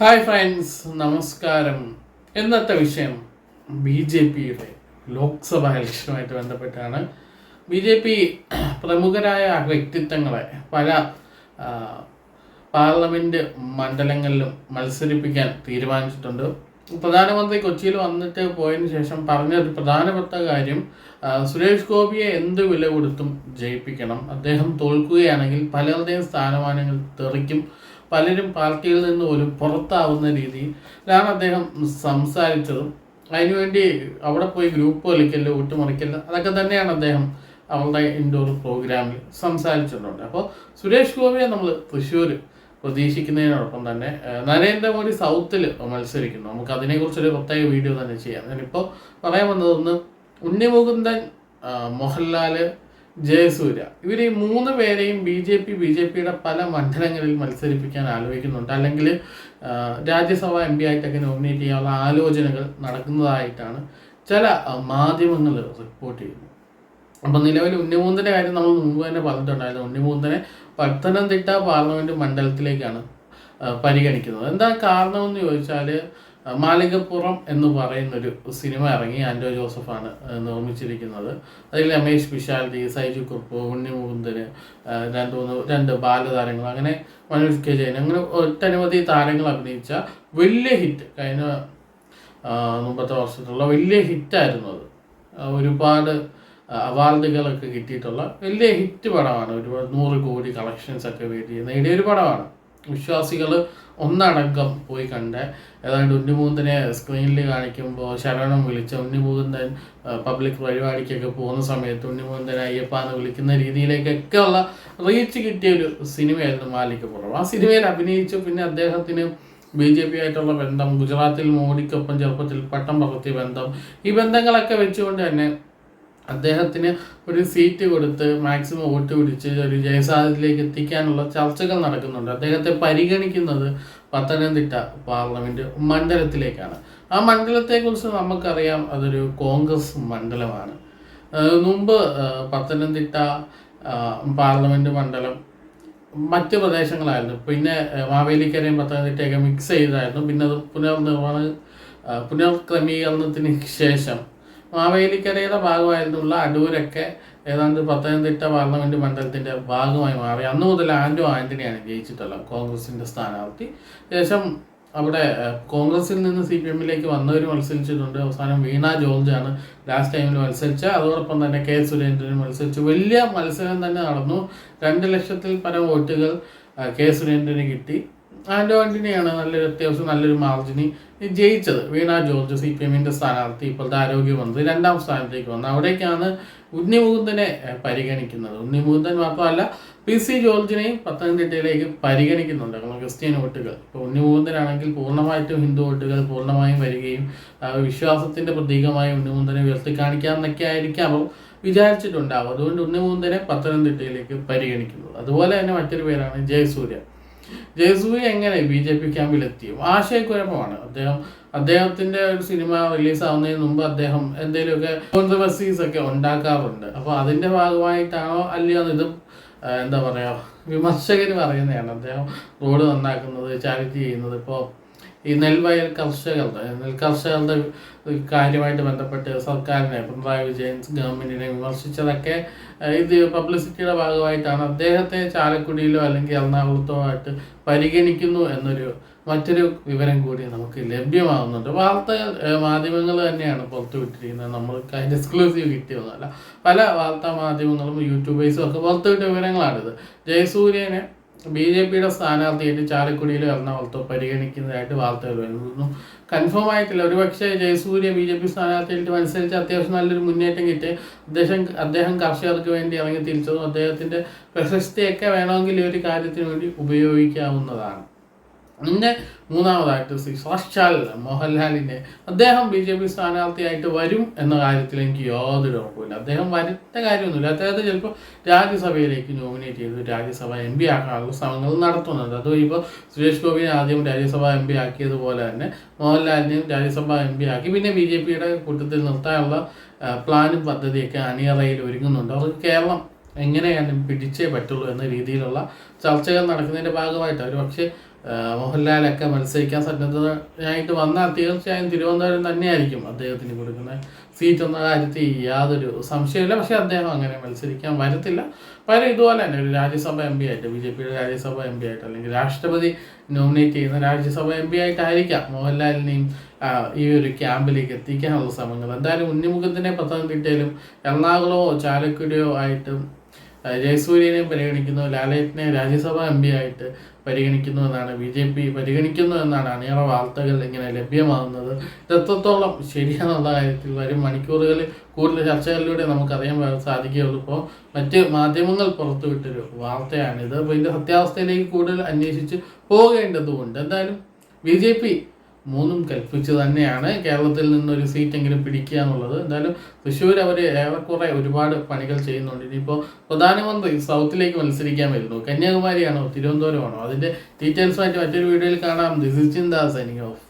Hi friends നമസ്കാരം. ഇന്നത്തെ വിഷയം ബി ജെ പിയുടെ ലോക്സഭാ ഇലക്ഷനുമായിട്ട് ബന്ധപ്പെട്ടാണ്. ബി ജെ പി പ്രമുഖരായ വ്യക്തിത്വങ്ങളെ പല പാർലമെന്റ് മണ്ഡലങ്ങളിലും മത്സരിപ്പിക്കാൻ തീരുമാനിച്ചിട്ടുണ്ട്. പ്രധാനമന്ത്രി കൊച്ചിയിൽ വന്നിട്ട് പോയതിനു ശേഷം പറഞ്ഞ ഒരു പ്രധാനപ്പെട്ട കാര്യം സുരേഷ് ഗോപിയെ എന്ത് വില കൊടുത്തും ജയിപ്പിക്കണം. അദ്ദേഹം തോൽക്കുകയാണെങ്കിൽ പലരുടെയും സ്ഥാനമാനങ്ങൾ തെറിക്കും. പലരും പാർട്ടിയിൽ നിന്ന് പോലും പുറത്താവുന്ന രീതിയിലാണ് അദ്ദേഹം സംസാരിച്ചതും. അതിനുവേണ്ടി അവിടെ പോയി ഗ്രൂപ്പ് കളിക്കൽ ഊട്ടുമറിക്കൽ അതൊക്കെ തന്നെയാണ് അദ്ദേഹം അവളുടെ ഇൻഡോർ പ്രോഗ്രാമിൽ സംസാരിച്ചിട്ടുണ്ട്. അപ്പോൾ സുരേഷ് ഗോപിയെ നമ്മൾ തൃശ്ശൂർ പ്രതീക്ഷിക്കുന്നതിനോടൊപ്പം തന്നെ നരേന്ദ്രമോദി സൗത്തിൽ മത്സരിക്കുന്നു. നമുക്ക് അതിനെക്കുറിച്ചൊരു പ്രത്യേക വീഡിയോ തന്നെ ചെയ്യാം. ഞാനിപ്പോൾ പറയാൻ വന്നതൊന്ന് ഉണ്ണിമുകുന്ദൻ മോഹൻലാൽ ജയസൂര്യ. ഇവർ ഈ മൂന്ന് പേരെയും B J P B J പിയുടെ പല മണ്ഡലങ്ങളിൽ മത്സരിപ്പിക്കാൻ ആലോചിക്കുന്നുണ്ട്. അല്ലെങ്കിൽ രാജ്യസഭ എം പി ആയിട്ടൊക്കെ നോമിനേറ്റ് ചെയ്യാനുള്ള ആലോചനകൾ നടക്കുന്നതായിട്ടാണ് ചില മാധ്യമങ്ങൾ റിപ്പോർട്ട് ചെയ്യുന്നത്. അപ്പം നിലവിൽ ഉണ്ണിമൂന്തന്റെ കാര്യം നമ്മൾ മുമ്പ് തന്നെ പറഞ്ഞിട്ടുണ്ടായിരുന്നു. ഉണ്ണിമൂന്തനെ പത്തനംതിട്ട പാർലമെന്റ് മണ്ഡലത്തിലേക്കാണ് പരിഗണിക്കുന്നത്. എന്താ കാരണമെന്ന് ചോദിച്ചാൽ മാളികപ്പുറം എന്ന് പറയുന്നൊരു സിനിമ ഇറങ്ങി ആൻഡോ ജോസഫാണ് നിർമ്മിച്ചിരിക്കുന്നത്. അതിൽ രമേശ് പിഷാൽഡി സൈജു കുറുപ്പ് ഉണ്ണിമുകുന്ദന് രണ്ട് മൂന്ന് രണ്ട് ബാലതാരങ്ങൾ അങ്ങനെ മനോജ് കെ ജയൻ അങ്ങനെ ഒട്ടനവധി താരങ്ങൾ അഭിനയിച്ച വലിയ ഹിറ്റ് കഴിഞ്ഞ മുമ്പത്തെ വർഷത്തുള്ള വലിയ ഹിറ്റായിരുന്നു അത്. ഒരുപാട് അവാർഡുകളൊക്കെ കിട്ടിയിട്ടുള്ള വലിയ ഹിറ്റ് പടമാണ്. ഒരുപാട് നൂറ് കോടി കളക്ഷൻസ് ഒക്കെ നേടിയ ഒരു പടമാണ്. വിശ്വാസികൾ ഒന്നടങ്കം പോയി കണ്ട് ഏതാണ്ട് ഉണ്ണിമൂന്തനെ സ്ക്രീനിൽ കാണിക്കുമ്പോൾ ശരണം വിളിച്ച ഉണ്ണിമൂന്തൻ പബ്ലിക് പരിപാടിക്കൊക്കെ പോകുന്ന സമയത്ത് ഉണ്ണിമൂന്തൻ അയ്യപ്പാന്ന് വിളിക്കുന്ന രീതിയിലേക്കൊക്കെ ഉള്ള റീച്ച് കിട്ടിയ ഒരു സിനിമയായിരുന്നു മാലിക്കപ്പുറം ആ സിനിമയിൽ അഭിനയിച്ചു. പിന്നെ അദ്ദേഹത്തിന് ബി ജെ പി ആയിട്ടുള്ള ബന്ധം ഗുജറാത്തിൽ മോഡിക്കൊപ്പം ചെറുപ്പത്തിൽ പട്ടം പകർത്തിയ ബന്ധം ഈ ബന്ധങ്ങളൊക്കെ വെച്ചുകൊണ്ട് തന്നെ അദ്ദേഹത്തിന് ഒരു സീറ്റ് കൊടുത്ത് മാക്സിമം വോട്ട് പിടിച്ച് ഒരു ജയസാധ്യതയിലേക്ക് എത്തിക്കാനുള്ള ചർച്ചകൾ നടക്കുന്നുണ്ട്. അദ്ദേഹത്തെ പരിഗണിക്കുന്നത് പത്തനംതിട്ട പാർലമെന്റ് മണ്ഡലത്തിലേക്കാണ്. ആ മണ്ഡലത്തെക്കുറിച്ച് നമുക്കറിയാം അതൊരു കോൺഗ്രസ് മണ്ഡലമാണ്. മുമ്പ് പത്തനംതിട്ട പാർലമെന്റ് മണ്ഡലം മറ്റ് പ്രദേശങ്ങളായിരുന്നു. പിന്നെ മാവേലിക്കരയും പത്തനംതിട്ടയൊക്കെ മിക്സ് ചെയ്തായിരുന്നു. പിന്നെ അത് പുനർനിർമ്മാണ പുനർക്രമീകരണത്തിന് ശേഷം മാവേലിക്കരയുടെ ഭാഗമായിട്ടുള്ള അടൂരൊക്കെ ഏതാണ്ട് പത്തനംതിട്ട പാർലമെന്റ് മണ്ഡലത്തിന്റെ ഭാഗമായി മാറി. അന്ന് മുതൽ ആന്റോ ആന്റണിയാണ് ജയിച്ചിട്ടുള്ളത് കോൺഗ്രസിന്റെ സ്ഥാനാർത്ഥി. ശേഷം അവിടെ കോൺഗ്രസിൽ നിന്ന് സി പി എമ്മിലേക്ക് വന്നവർ മത്സരിച്ചിട്ടുണ്ട്. അവസാനം വീണ ജോർജാണ് ലാസ്റ്റ് ടൈമിൽ മത്സരിച്ച അതോടൊപ്പം തന്നെ കെ സുരേന്ദ്രൻ മത്സരിച്ചു. വലിയ മത്സരം തന്നെ നടന്നു. രണ്ട് ലക്ഷത്തിൽ പരം വോട്ടുകൾ കെ സുരേന്ദ്രന് കിട്ടി. ആന്റോ ആന്റണിയാണ് നല്ലൊരു അത്യാവശ്യം നല്ലൊരു മാർജിനി ജയിച്ചത്. വീണ ജോർജ് സി പി എമ്മിന്റെ സ്ഥാനാർത്ഥി ഇപ്പോഴത്തെ ആരോഗ്യമന്ത്രി രണ്ടാം സ്ഥാനത്തേക്ക് വന്നു. അവിടേക്കാണ് ഉണ്ണിമുകുന്ദനെ പരിഗണിക്കുന്നത്. ഉണ്ണിമുകുന്ദൻ മാത്രമല്ല പി സി ജോർജിനെയും പത്തനംതിട്ടയിലേക്ക് പരിഗണിക്കുന്നുണ്ട്. ക്രിസ്ത്യൻ വോട്ടുകൾ. ഇപ്പോൾ ഉണ്ണിമുകുന്ദനാണെങ്കിൽ പൂർണമായിട്ടും ഹിന്ദു വോട്ടുകൾ പൂർണമായും വരികയും വിശ്വാസത്തിന്റെ പ്രതീകമായി ഉണ്ണിമുകുന്ദനെ ഉയർത്തി കാണിക്കാമെന്നൊക്കെ ആയിരിക്കാം അവർ വിചാരിച്ചിട്ടുണ്ടാവും അതുകൊണ്ട് ഉണ്ണിമുകുന്ദനെ പത്തനംതിട്ടയിലേക്ക് പരിഗണിക്കുന്നത് അതുപോലെ തന്നെ മറ്റൊരു പേരാണ് ജയസൂര്യ. ജയസൂര്യ എങ്ങനെ ബി ജെ പി ക്യാമ്പിലെത്തി? ആശയക്കുഴപ്പമാണ്. അദ്ദേഹം അദ്ദേഹത്തിന്റെ ഒരു സിനിമ റിലീസാവുന്നതിന് മുമ്പ് അദ്ദേഹം എന്തെങ്കിലുമൊക്കെ കോൺട്രവേഴ്സീസ് ഒക്കെ ഉണ്ടാക്കാറുണ്ട്. അപ്പോൾ അതിന്റെ ഭാഗമായിട്ടാണോ അല്ലയോ ഇതും എന്താ പറയാ വിമർശകർ പറയുന്നതാണ് അദ്ദേഹം റോഡ് നന്നാക്കുന്നത് ചാരിറ്റി ചെയ്യുന്നത്. ഇപ്പോൾ ഈ നെൽവയൽ കർഷകരുടെ നെൽ കർഷകരുടെ കാര്യമായിട്ട് ബന്ധപ്പെട്ട് സർക്കാരിനെ പിണറായി വിജയൻ ഗവൺമെന്റിനെ വിമർശിച്ചതൊക്കെ ഇത് പബ്ലിസിറ്റിയുടെ ഭാഗമായിട്ടാണ്. അദ്ദേഹത്തെ ചാലക്കുടിയിലോ അല്ലെങ്കിൽ എറണാകുളത്തോ ആയിട്ട് പരിഗണിക്കുന്നു എന്നൊരു മറ്റൊരു വിവരം കൂടി നമുക്ക് ലഭ്യമാകുന്നുണ്ട് വാർത്തകൾ മാധ്യമങ്ങൾ തന്നെയാണ് പുറത്തുവിട്ടിരിക്കുന്നത് നമ്മൾക്ക് അതിന്റെ എക്സ്ക്ലൂസീവ് കിട്ടിയതല്ല പല വാർത്താ മാധ്യമങ്ങളും യൂട്യൂബേഴ്സും ഒക്കെ പുറത്തുവിട്ട വിവരങ്ങളാണിത്. ജയസൂര്യനെ ബി ജെ പിയുടെ സ്ഥാനാർത്ഥിയായിട്ട് ചാലക്കുടിയിലോ എറണാകുളത്തോ പരിഗണിക്കുന്നതായിട്ട് വാർത്തകൾ വരുന്നു. കൺഫേം ആയിട്ടില്ല. ഒരുപക്ഷെ ജയസൂര്യ ബി ജെ പി സ്ഥാനാർത്ഥിയായിട്ട് മത്സരിച്ച് അത്യാവശ്യം നല്ലൊരു മുന്നേറ്റം കിട്ടി. അദ്ദേഹം അദ്ദേഹം കർഷകർക്ക് വേണ്ടി ഇറങ്ങി തിരിച്ചതും അദ്ദേഹത്തിന്റെ പ്രശസ്തിയൊക്കെ വേണമെങ്കിൽ ഈ ഒരു കാര്യത്തിന് വേണ്ടി ഉപയോഗിക്കാവുന്നതാണ്. പിന്നെ മൂന്നാമതായിട്ട് ശ്രീ സാക്ഷാൽ മോഹൻലാലിന്റെ അദ്ദേഹം ബി ജെ പി സ്ഥാനാർത്ഥിയായിട്ട് വരും എന്ന കാര്യത്തിൽ എനിക്ക് യാതൊരു ഉറപ്പില്ല അദ്ദേഹം വരുത്ത കാര്യമൊന്നുമില്ല. അദ്ദേഹത്തെ ചിലപ്പോൾ രാജ്യസഭയിലേക്ക് നോമിനേറ്റ് ചെയ്ത് രാജ്യസഭ എം പി ആക്കാനുള്ള ശ്രമങ്ങൾ നടത്തുന്നുണ്ട്. അതും ഇപ്പോൾ സുരേഷ് ഗോപിനെ ആദ്യം രാജ്യസഭ എം പി ആക്കിയതുപോലെ തന്നെ മോഹൻലാലിനെയും രാജ്യസഭ എം പി ആക്കി. പിന്നെ ബി ജെ പിയുടെ കൂട്ടത്തിൽ നിർത്താനുള്ള പ്ലാനും പദ്ധതിയൊക്കെ അണിയറയിൽ ഒരുങ്ങുന്നുണ്ട്. അവർക്ക് കേരളം എങ്ങനെയാണ് പിടിച്ചേ പറ്റുള്ളൂ എന്ന രീതിയിലുള്ള ചർച്ചകൾ നടക്കുന്നതിന്റെ ഭാഗമായിട്ട് അവർ പക്ഷേ മോഹൻലാലൊക്കെ മത്സരിക്കാൻ സന്നദ്ധനായിട്ട് വന്നാൽ തീർച്ചയായും തിരുവനന്തപുരം തന്നെയായിരിക്കും അദ്ദേഹത്തിന് കൊടുക്കുന്ന സീറ്റ് എന്ന കാര്യത്തിൽ യാതൊരു സംശയമില്ല പക്ഷേ അദ്ദേഹം അങ്ങനെ മത്സരിക്കാൻ വരത്തില്ല. പകരം ഇതുപോലെ തന്നെ ഒരു രാജ്യസഭ എം പി ആയിട്ട് ബി ജെ പിയുടെ രാജ്യസഭ എം പി ആയിട്ട് അല്ലെങ്കിൽ രാഷ്ട്രപതി നോമിനേറ്റ് ചെയ്യുന്ന രാജ്യസഭ എം പി ആയിട്ടായിരിക്കാം മോഹൻലാലിനെയും ഈ ഒരു ക്യാമ്പിലേക്ക് എത്തിക്കാനുള്ള ശ്രമങ്ങൾ. എന്തായാലും ഉണ്ണിമുഖത്തിനെ പത്തനംതിട്ടയിലും എറണാകുളമോ ചാലക്കുടിയോ ആയിട്ടും ജയസൂര്യനെ പരിഗണിക്കുന്നു ലാലയത്തിനെ രാജ്യസഭ എം പി ആയിട്ട് പരിഗണിക്കുന്നു എന്നാണ് ബി ജെ പി പരിഗണിക്കുന്നു എന്നാണ് അണിയറ വാർത്തകൾ ഇങ്ങനെ ലഭ്യമാകുന്നത്. എത്രത്തോളം ശരിയാണെന്നുള്ള കാര്യത്തിൽ വരും. മണിക്കൂറുകളിൽ കൂടുതൽ ചർച്ചകളിലൂടെ നമുക്കറിയാൻ സാധിക്കുകയുള്ളൂ. ഇപ്പോൾ മറ്റ് മാധ്യമങ്ങൾ പുറത്തുവിട്ടൊരു വാർത്തയാണിത്. അപ്പോൾ ഇതിന്റെ സത്യാവസ്ഥയിലേക്ക് കൂടുതൽ അന്വേഷിച്ച് പോകേണ്ടതുകൊണ്ട് എന്തായാലും ബി ജെ പി മൂന്നും കൽപ്പിച്ച് തന്നെയാണ് കേരളത്തിൽ നിന്നൊരു സീറ്റെങ്കിലും പിടിക്കുക എന്നുള്ളത്. എന്തായാലും തൃശ്ശൂർ അവർ ഏറെക്കുറെ ഒരുപാട് പണികൾ ചെയ്യുന്നുണ്ട്. ഇനിയിപ്പോൾ പ്രധാനമന്ത്രി സൗത്തിലേക്ക് മത്സരിക്കാൻ വരുന്നു. കന്യാകുമാരിയാണോ? തിരുവനന്തപുരമാണോ? അതിന്റെ ഡീറ്റെയിൽസുമായിട്ട് മറ്റൊരു വീഡിയോയിൽ കാണാം. This is Chintha signing off.